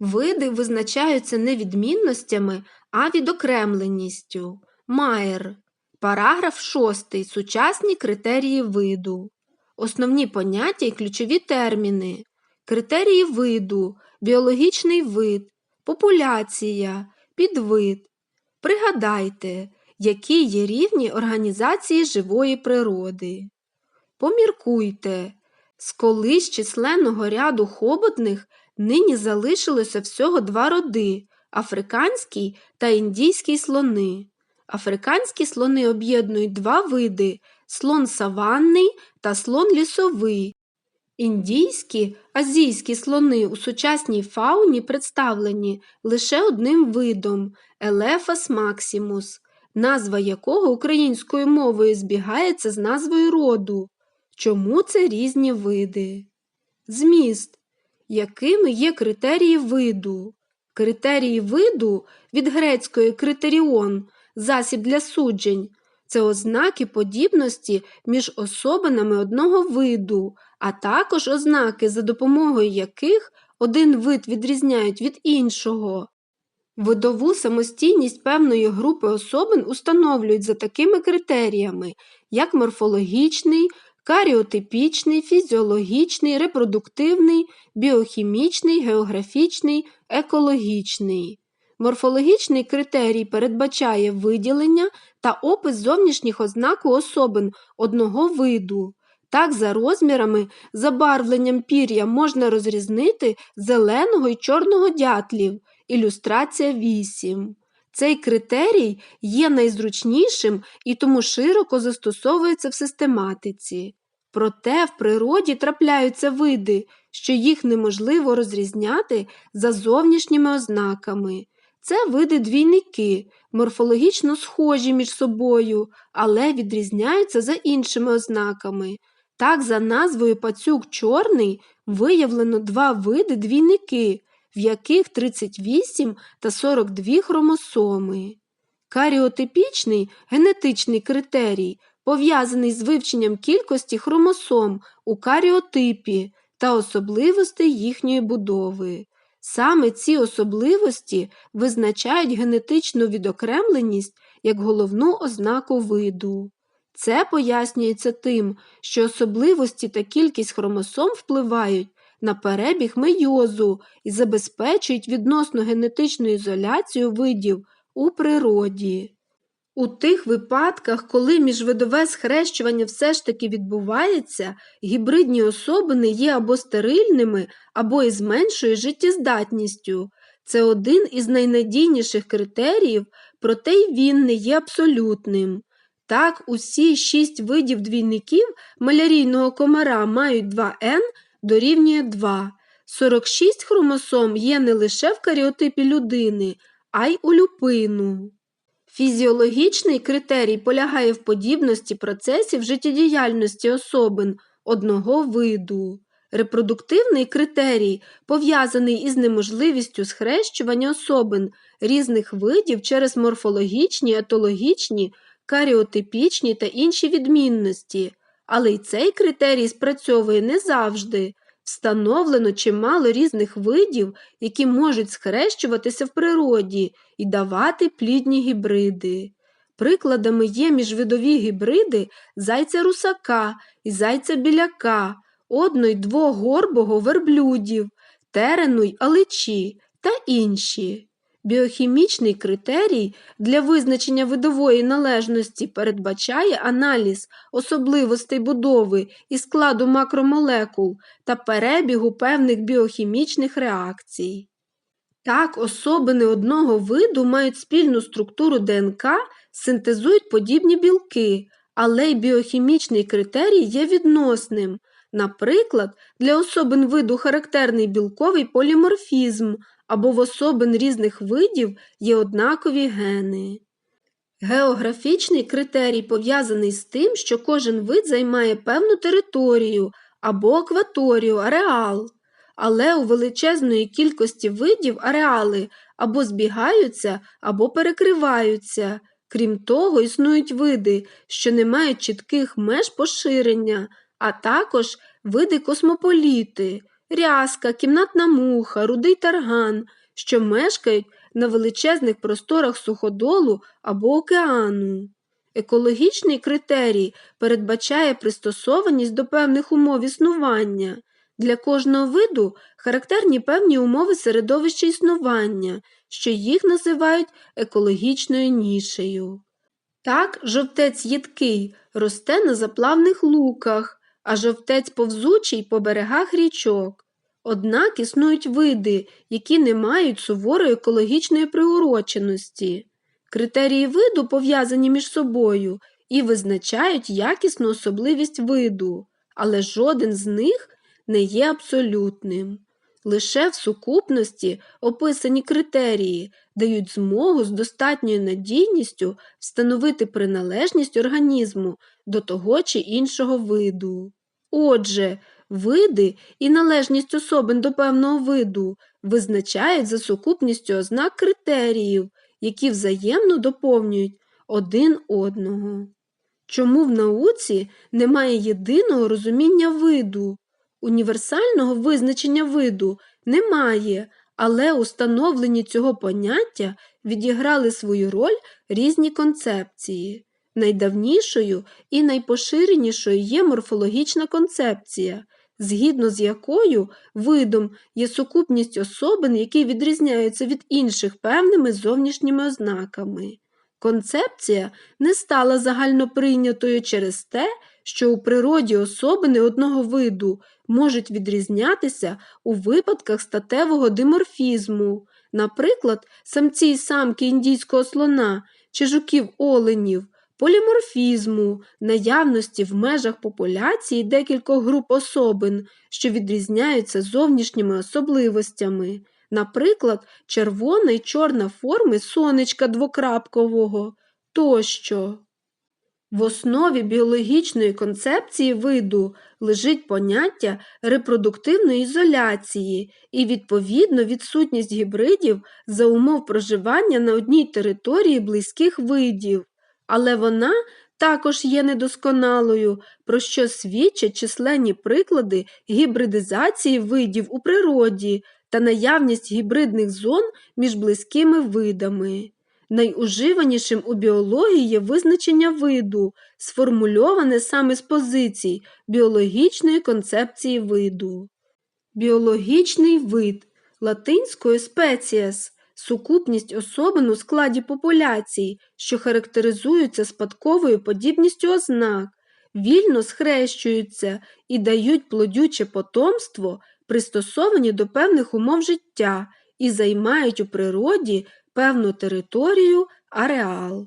Види визначаються не відмінностями, а відокремленістю. Майер. Параграф 6. Сучасні критерії виду. Основні поняття і ключові терміни. Критерії виду, біологічний вид, популяція, підвид. Пригадайте, які є рівні організації живої природи. Поміркуйте, з колись численного ряду хоботних нині залишилося всього два роди африканський та індійський слони. Африканські слони об'єднують два види слон саванний та слон лісовий. Індійські, азійські слони у сучасній фауні представлені лише одним видом Елефас максимус, назва якого українською мовою збігається з назвою роду. Чому це різні види? Зміст. Якими є критерії виду? Критерії виду від грецької критеріон засіб для суджень це ознаки подібності між особинами одного виду, а також ознаки, за допомогою яких один вид відрізняють від іншого. Видову самостійність певної групи особин установлюють за такими критеріями, як морфологічний, каріотипічний, фізіологічний, репродуктивний, біохімічний, географічний, екологічний. Морфологічний критерій передбачає виділення та опис зовнішніх ознак у особин одного виду. Так, за розмірами, забарвленням пір'я можна розрізнити зеленого і чорного дятлів. Ілюстрація 8. Цей критерій є найзручнішим і тому широко застосовується в систематиці. Проте в природі трапляються види, що їх неможливо розрізняти за зовнішніми ознаками. Це види двійники, морфологічно схожі між собою, але відрізняються за іншими ознаками. Так, за назвою пацюк чорний виявлено два види двійники, в яких 38 та 42 хромосоми. Каріотипічний генетичний критерій пов'язаний з вивченням кількості хромосом у каріотипі та особливостей їхньої будови. Саме ці особливості визначають генетичну відокремленість як головну ознаку виду. Це пояснюється тим, що особливості та кількість хромосом впливають на перебіг мейозу і забезпечують відносно генетичну ізоляцію видів у природі. У тих випадках, коли міжвидове схрещування все ж таки відбувається, гібридні особини є або стерильними, або із меншою життєздатністю. Це один із найнадійніших критеріїв, проте й він не є абсолютним. Так, усі шість видів двійників малярійного комара мають 2Н дорівнює 2. 46 хромосом є не лише в каріотипі людини, а й у люпину. Фізіологічний критерій полягає в подібності процесів життєдіяльності особин одного виду. Репродуктивний критерій пов'язаний із неможливістю схрещування особин різних видів через морфологічні, етологічні, каріотипічні та інші відмінності, але й цей критерій спрацьовує не завжди. Встановлено чимало різних видів, які можуть схрещуватися в природі і давати плідні гібриди. Прикладами є міжвидові гібриди зайця русака і зайця біляка, одно й двогорбого верблюдів, терену й аличі та інші. Біохімічний критерій для визначення видової належності передбачає аналіз особливостей будови і складу макромолекул та перебігу певних біохімічних реакцій. Так, особини одного виду мають спільну структуру ДНК, синтезують подібні білки, але й біохімічний критерій є відносним. Наприклад, для особин виду характерний білковий поліморфізм або в особин різних видів є однакові гени. Географічний критерій пов'язаний з тим, що кожен вид займає певну територію або акваторію, ареал, але у величезної кількості видів ареали або збігаються, або перекриваються. Крім того, існують види, що не мають чітких меж поширення, а також види космополіти, рязка, кімнатна муха, рудий тарган, що мешкають на величезних просторах суходолу або океану. Екологічний критерій передбачає пристосованість до певних умов існування. Для кожного виду характерні певні умови середовища існування, що їх називають екологічною нішею. Так, жовтець їдкий росте на заплавних луках, а жовтець повзучий по берегах річок. Однак існують види, які не мають суворої екологічної приуроченості. Критерії виду пов'язані між собою і визначають якісну особливість виду, але жоден з них не є абсолютним. Лише в сукупності описані критерії дають змогу з достатньою надійністю встановити приналежність організму до того чи іншого виду. Отже, види і належність особин до певного виду визначають за сукупністю ознак критеріїв, які взаємно доповнюють один одного. Чому в науці немає єдиного розуміння виду? Універсального визначення виду немає, але у цього поняття відіграли свою роль різні концепції. Найдавнішою і найпоширенішою є морфологічна концепція, згідно з якою видом є сукупність особин, які відрізняються від інших певними зовнішніми ознаками. Концепція не стала загальноприйнятою через те, що у природі особини одного виду можуть відрізнятися у випадках статевого диморфізму, наприклад, самці й самки індійського слона чи жуків оленів, поліморфізму, наявності в межах популяції декількох груп особин, що відрізняються зовнішніми особливостями, наприклад, червона й чорна форми сонечка двокрапкового тощо. В основі біологічної концепції виду лежить поняття репродуктивної ізоляції і, відповідно, відсутність гібридів за умов проживання на одній території близьких видів, але вона також є недосконалою, про що свідчать численні приклади гібридизації видів у природі та наявність гібридних зон між близькими видами. Найуживанішим у біології є визначення виду, сформульоване саме з позицій біологічної концепції виду. Біологічний вид латинською спеціас сукупність особин у складі популяцій, що характеризуються спадковою подібністю ознак, вільно схрещуються і дають плодюче потомство, пристосовані до певних умов життя і займають у природі певну територію, ареал.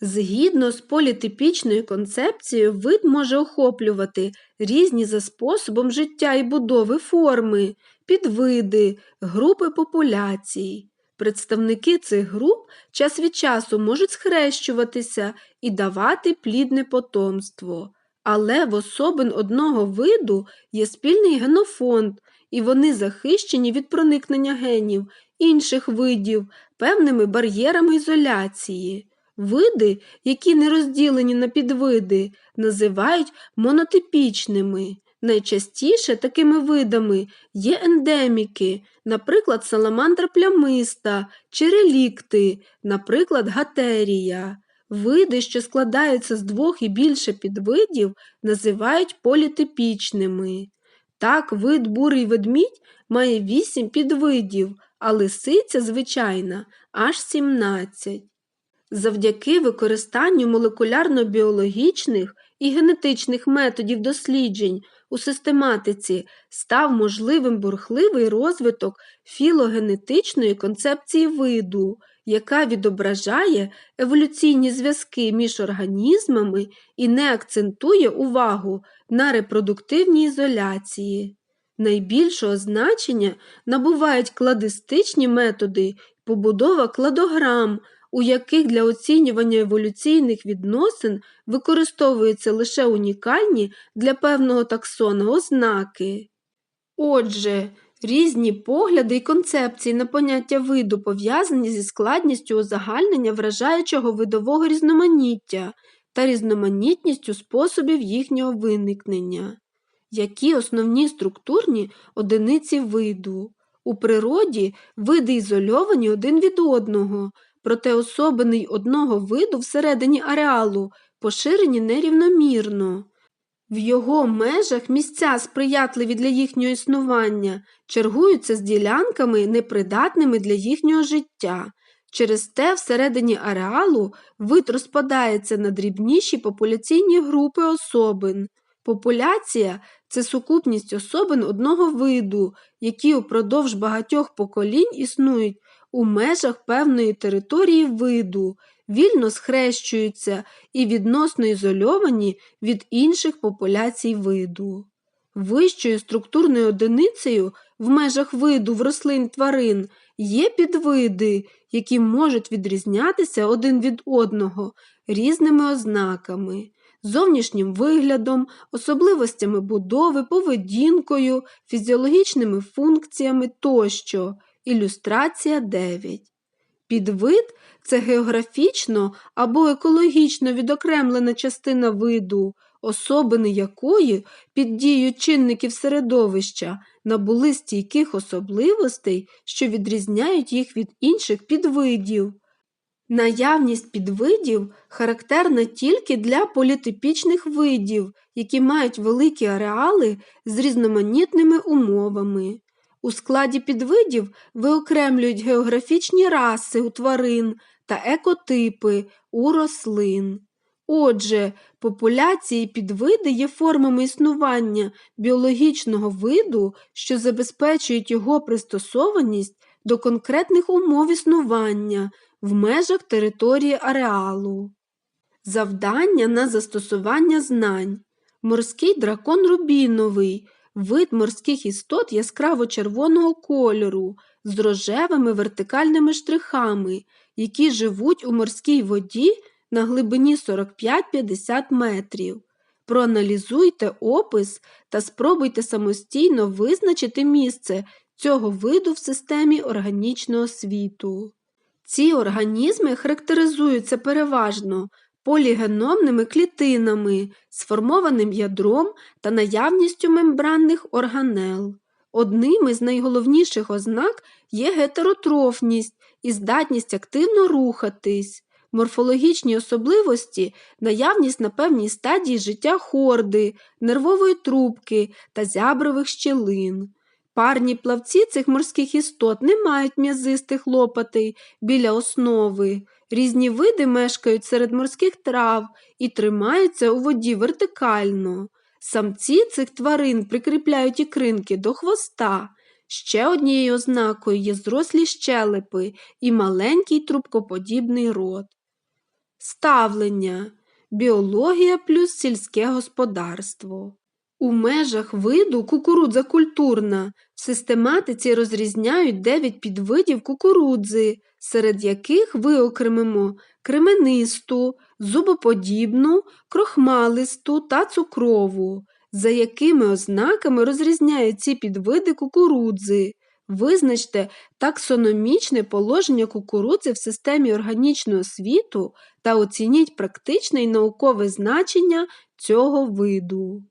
Згідно з політипічною концепцією, вид може охоплювати різні за способом життя і будови форми, підвиди, групи популяцій. Представники цих груп час від часу можуть схрещуватися і давати плідне потомство, але в особин одного виду є спільний генофонд, і вони захищені від проникнення генів інших видів певними бар'єрами ізоляції. Види, які не розділені на підвиди, називають монотипічними. Найчастіше такими видами є ендеміки, наприклад, саламандра плямиста чи релікти, наприклад, гатерія. Види, що складаються з двох і більше підвидів, називають політипічними. Так, вид бурий ведмідь має вісім підвидів, а лисиця звичайна аж 17. Завдяки використанню молекулярно-біологічних і генетичних методів досліджень у систематиці став можливим бурхливий розвиток філогенетичної концепції виду, яка відображає еволюційні зв'язки між організмами і не акцентує увагу на репродуктивній ізоляції. Найбільшого значення набувають кладистичні методи побудова кладограм, у яких для оцінювання еволюційних відносин використовуються лише унікальні для певного таксона ознаки. Отже, різні погляди і концепції на поняття виду пов'язані зі складністю узагальнення вражаючого видового різноманіття та різноманітністю способів їхнього виникнення. Які основні структурні одиниці виду? У природі види ізольовані один від одного, проте особини одного виду всередині ареалу поширені нерівномірно. В його межах місця, сприятливі для їхнього існування, чергуються з ділянками, непридатними для їхнього життя. Через те всередині ареалу вид розпадається на дрібніші популяційні групи особин. Популяція це сукупність особин одного виду, які упродовж багатьох поколінь існують у межах певної території виду, вільно схрещуються і відносно ізольовані від інших популяцій виду. Вищою структурною одиницею в межах виду в рослин тварин є підвиди, які можуть відрізнятися один від одного різними ознаками, зовнішнім виглядом, особливостями будови, поведінкою, фізіологічними функціями тощо. Ілюстрація 9. Підвид це географічно або екологічно відокремлена частина виду, особини якої під дією чинників середовища набули стійких особливостей, що відрізняють їх від інших підвидів. Наявність підвидів характерна тільки для політипічних видів, які мають великі ареали з різноманітними умовами. У складі підвидів виокремлюють географічні раси у тварин та екотипи у рослин. Отже, популяції підвиди є формами існування біологічного виду, що забезпечують його пристосованість до конкретних умов існування в межах території ареалу. Завдання на застосування знань. Морський дракон рубіновий вид морських істот яскраво червоного кольору з рожевими вертикальними штрихами, які живуть у морській воді на глибині 45-50 метрів. Проаналізуйте опис та спробуйте самостійно визначити місце цього виду в системі органічного світу. Ці організми характеризуються переважно полігеномними клітинами, сформованим ядром та наявністю мембранних органел. Одним із найголовніших ознак є гетеротрофність і здатність активно рухатись, морфологічні особливості, наявність на певній стадії життя хорди, нервової трубки та зябрових щелин. Парні плавці цих морських істот не мають м'язистих лопатей біля основи. Різні види мешкають серед морських трав і тримаються у воді вертикально. Самці цих тварин прикріпляють ікринки до хвоста. Ще однією ознакою є зрослі щелепи і маленький трубкоподібний рот. Ставлення біологія плюс сільське господарство. У межах виду кукурудза культурна в систематиці розрізняють 9 підвидів кукурудзи, серед яких виокремимо кременисту, зубоподібну, крохмалисту та цукрову, за якими ознаками розрізняють ці підвиди кукурудзи. Визначте таксономічне положення кукурудзи в системі органічного світу та оцініть практичне і наукове значення цього виду.